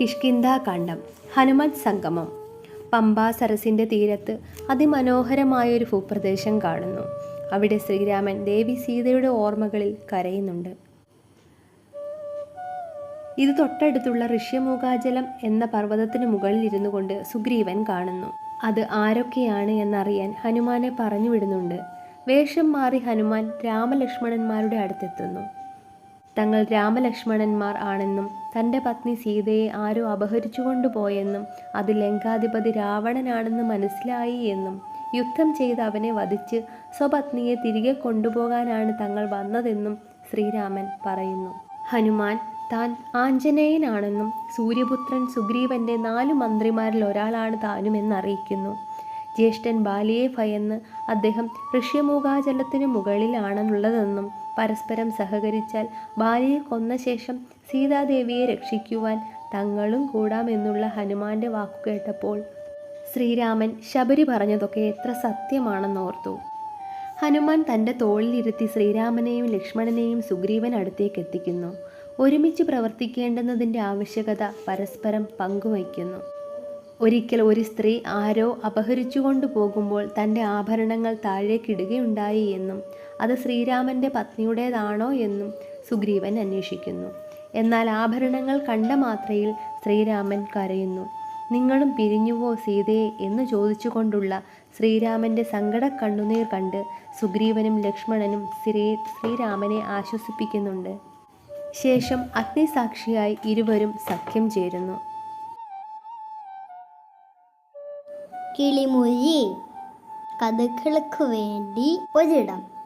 കിഷ്കിന്ധാകാന്ഡം ഹനുമത് സംഗമം. പമ്പാ സരസിന്റെ തീരത്ത് അതിമനോഹരമായൊരു ഭൂപ്രദേശം കാണുന്നു. അവിടെ ശ്രീരാമൻ ദേവി സീതയുടെ ഓർമ്മകളിൽ കരയുന്നുണ്ട്. ഇത് തൊട്ടടുത്തുള്ള ഋഷ്യമൂകാജലം എന്ന പർവതത്തിന് മുകളിൽ ഇരുന്നു കൊണ്ട് സുഗ്രീവൻ കാണുന്നു. അത് ആരൊക്കെയാണ് എന്നറിയാൻ ഹനുമാനെ പറഞ്ഞു വിടുന്നുണ്ട്. വേഷം മാറി ഹനുമാൻ രാമലക്ഷ്മണന്മാരുടെ അടുത്തെത്തുന്നു. തങ്ങൾ രാമലക്ഷ്മണന്മാർ ആണെന്നും തന്റെ പത്നി സീതയെ ആരോ അപഹരിച്ചു കൊണ്ടുപോയെന്നും അത് ലങ്കാധിപതി രാവണനാണെന്ന് മനസ്സിലായി എന്നും യുദ്ധം ചെയ്ത് അവനെ വധിച്ച് സ്വപത്നിയെ തിരികെ കൊണ്ടുപോകാനാണ് തങ്ങൾ വന്നതെന്നും ശ്രീരാമൻ പറയുന്നു. ഹനുമാൻ താൻ ആഞ്ജനേയനാണെന്നും സൂര്യപുത്രൻ സുഗ്രീവന്റെ നാലു മന്ത്രിമാരിൽ ഒരാളാണ് താനുമെന്നറിയിക്കുന്നു. ജ്യേഷ്ഠൻ ബാലിയെ ഭയന്ന് അദ്ദേഹം ഋഷ്യമൂകാചലത്തിനു മുകളിലാണെന്നുള്ളതെന്നും പരസ്പരം സഹകരിച്ചാൽ ബാലിയെ കൊന്ന ശേഷം സീതാദേവിയെ രക്ഷിക്കുവാൻ തങ്ങളും കൂടാമെന്നുള്ള ഹനുമാന്റെ വാക്കു കേട്ടപ്പോൾ ശ്രീരാമൻ ശബരി പറഞ്ഞതൊക്കെ എത്ര സത്യമാണെന്നോർത്തു ഹനുമാൻ തന്റെ തോളിലിരുത്തി ശ്രീരാമനെയും ലക്ഷ്മണനെയും സുഗ്രീവൻ അടുത്തേക്ക് എത്തിക്കുന്നു. ഒരുമിച്ച് പ്രവർത്തിക്കേണ്ടുന്നതിന്റെ ആവശ്യകത പരസ്പരം പങ്കുവയ്ക്കുന്നു. ഒരിക്കൽ ഒരു സ്ത്രീ ആരോ അപഹരിച്ചുകൊണ്ടു പോകുമ്പോൾ തന്റെ ആഭരണങ്ങൾ താഴേക്കിടുകയുണ്ടായി എന്നും അത് ശ്രീരാമന്റെ പത്നിയുടേതാണോ എന്നും സുഗ്രീവൻ അന്വേഷിക്കുന്നു. എന്നാൽ ആഭരണങ്ങൾ കണ്ട മാത്രയിൽ ശ്രീരാമൻ കരയുന്നു. നിങ്ങളും പിരിഞ്ഞുവോ സീതയെ? എന്ന് ചോദിച്ചുകൊണ്ടുള്ള ശ്രീരാമന്റെ സങ്കട കണ്ണുനീർ കണ്ട് സുഗ്രീവനും ലക്ഷ്മണനും ശ്രീ ശ്രീരാമനെ ആശ്വസിപ്പിക്കുന്നുണ്ട്. ശേഷം അഗ്നിസാക്ഷിയായി ഇരുവരും സഖ്യം ചേരുന്നു. കിളിമൊഴി കഥകൾക്ക് വേണ്ടി ഒരിടം.